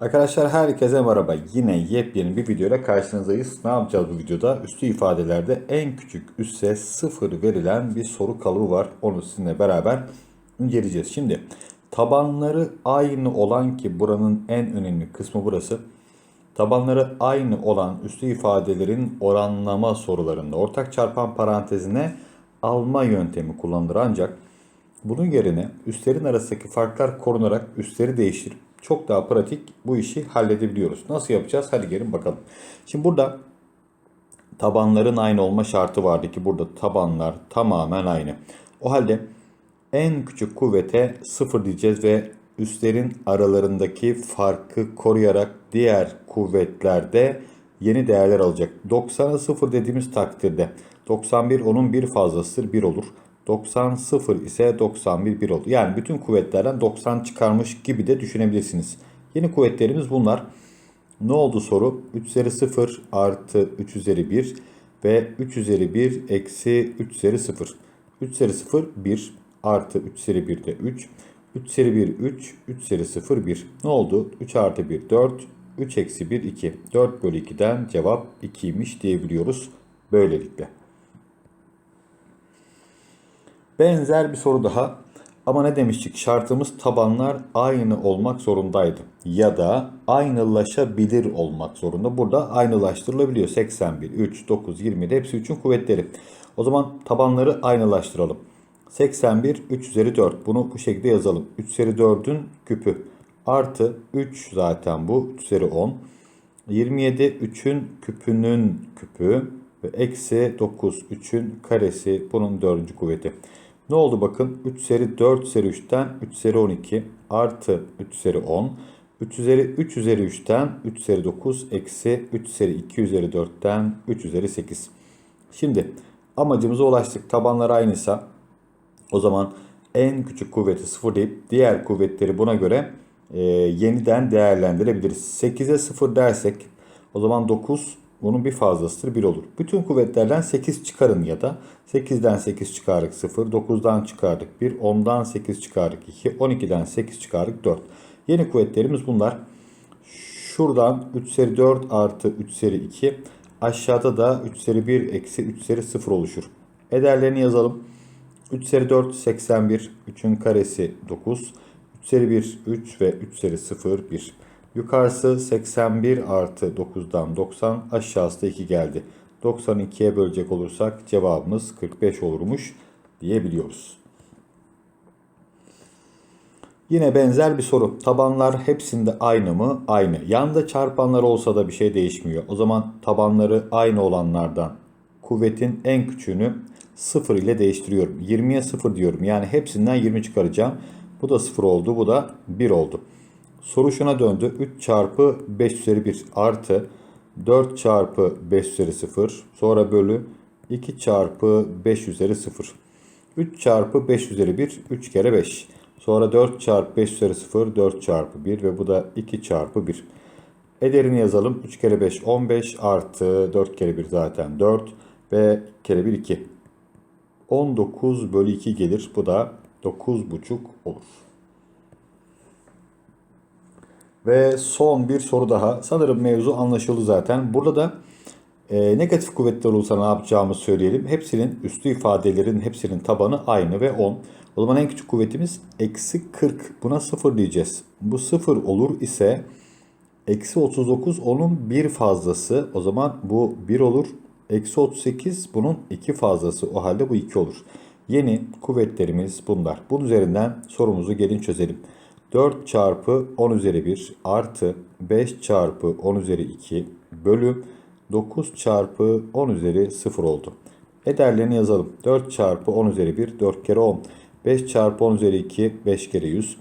Arkadaşlar herkese merhaba. Yine yepyeni bir videoyla karşınızdayız. Ne yapacağız bu videoda? Üstü ifadelerde en küçük üsse sıfır verilen bir soru kalıbı var. Onu sizinle beraber inceleyeceğiz. Şimdi tabanları aynı olan ki buranın en önemli kısmı burası. Tabanları aynı olan üstü ifadelerin oranlama sorularında ortak çarpan parantezine alma yöntemi kullanılır ancak bunun yerine üstlerin arasındaki farklar korunarak üstleri değiştirip çok daha pratik bu işi halledebiliyoruz. Nasıl yapacağız? Hadi gelin bakalım. Şimdi burada tabanların aynı olma şartı vardı ki burada tabanlar tamamen aynı. O halde en küçük kuvvete 0 diyeceğiz ve üstlerin aralarındaki farkı koruyarak diğer kuvvetlerde yeni değerler alacak. 90'a 0 dediğimiz takdirde 91 onun bir fazlasıdır 1 olur. 90 0 ise 91 1 olur. Yani bütün kuvvetlerden 90 çıkarmış gibi de düşünebilirsiniz. Yeni kuvvetlerimiz bunlar. Ne oldu soru? 3 üzeri 0 artı 3 üzeri 1 ve 3 üzeri 1 eksi 3 üzeri 0. 3 üzeri 0 1 artı 3 üzeri 1 de 3. 3 üzeri 1 3, 3 üzeri 0 1. Ne oldu? 3 artı 1 4, 3 eksi 1 2. 4 bölü 2'den cevap 2'ymiş diyebiliyoruz böylelikle. Benzer bir soru daha. Ama ne demiştik? Şartımız tabanlar aynı olmak zorundaydı. Ya da aynılaşabilir olmak zorunda. Burada aynılaştırılabiliyor. 81, 3, 9, 20 de hepsi 3'ün kuvvetleri. O zaman tabanları aynılaştıralım. 81, 3 üzeri 4. Bunu bu şekilde yazalım. 3 üzeri 4'ün küpü. Artı 3 zaten bu. 3 üzeri 10. 27, 3'ün küpünün küpü. Ve eksi 9, 3'ün karesi. Bunun dördüncü kuvveti. Ne oldu bakın 3 seri 4 seri 3'ten 3 seri 12 artı 3 seri 10. 3 üzeri 3 üzeri 3'ten 3 seri 9 eksi 3 seri 2 üzeri 4'ten 3 üzeri 8. Şimdi amacımıza ulaştık. Tabanlar aynıysa o zaman en küçük kuvveti 0 deyip diğer kuvvetleri buna göre e, yeniden değerlendirebiliriz. 8'e 0 dersek o zaman 9 bunun bir fazlasıdır 1 olur. Bütün kuvvetlerden 8 çıkarın ya da 8'den 8 çıkardık 0, 9'dan çıkardık 1, 10'dan 8 çıkardık 2, 12'den 8 çıkardık 4. Yeni kuvvetlerimiz bunlar. Şuradan 3 seri 4 artı 3 seri 2. Aşağıda da 3 seri 1 eksi 3 seri 0 oluşur. Ederlerini yazalım. 3 seri 4 81. 3'ün karesi 9. 3 seri 1 3 ve 3 seri 0 1. Yukarısı 81 artı 9'dan 90 aşağısı da 2 geldi. 92'ye bölecek olursak cevabımız 45 olurmuş diyebiliyoruz. Yine benzer bir soru. Tabanlar hepsinde aynı mı? Aynı. Yanda çarpanlar olsa da bir şey değişmiyor. O zaman tabanları aynı olanlardan kuvvetin en küçüğünü 0 ile değiştiriyorum. 20'ye 0 diyorum. Yani hepsinden 20 çıkaracağım. Bu da 0 oldu. Bu da 1 oldu. Soru şuna döndü. 3 çarpı 5 üzeri 1 artı 4 çarpı 5 üzeri 0 sonra bölü 2 çarpı 5 üzeri 0. 3 çarpı 5 üzeri 1 3 kere 5. Sonra 4 çarpı 5 üzeri 0 4 çarpı 1 ve bu da 2 çarpı 1. Ederini yazalım. 3 kere 5 15 artı 4 kere 1 zaten 4 ve kere 1 2. 19 bölü 2 gelir. Bu da 9,5 olur. Ve son bir soru daha. Sanırım mevzu anlaşıldı zaten. Burada da e, negatif kuvvetler olursa ne yapacağımızı söyleyelim. Hepsinin üstü ifadelerin hepsinin tabanı aynı ve 10. O zaman en küçük kuvvetimiz eksi 40. Buna 0 diyeceğiz. Bu 0 olur ise eksi 39 onun bir fazlası. O zaman bu 1 olur. Eksi 38 bunun 2 fazlası. O halde bu 2 olur. Yeni kuvvetlerimiz bunlar. Bunun üzerinden sorumuzu gelin çözelim. 4 çarpı 10 üzeri 1 artı 5 çarpı 10 üzeri 2 bölü 9 çarpı 10 üzeri 0 oldu. Ederlerini yazalım. 4 çarpı 10 üzeri 1 4 kere 10. 5 çarpı 10 üzeri 2 5 kere 100.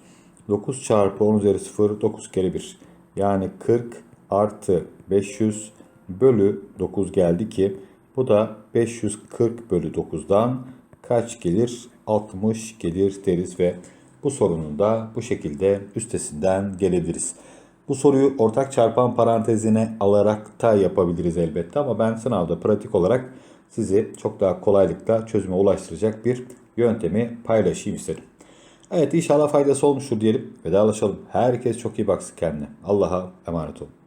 9 çarpı 10 üzeri 0 9 kere 1. Yani 40 artı 500 bölü 9 geldi ki bu da 540 bölü 9'dan kaç gelir? 60 gelir deriz ve bu sorunun da bu şekilde üstesinden gelebiliriz. Bu soruyu ortak çarpan parantezine alarak da yapabiliriz elbette ama ben sınavda pratik olarak sizi çok daha kolaylıkla çözüme ulaştıracak bir yöntemi paylaşayım istedim. Evet inşallah faydası olmuştur diyelim. Vedalaşalım. Herkes çok iyi baksın kendine. Allah'a emanet olun.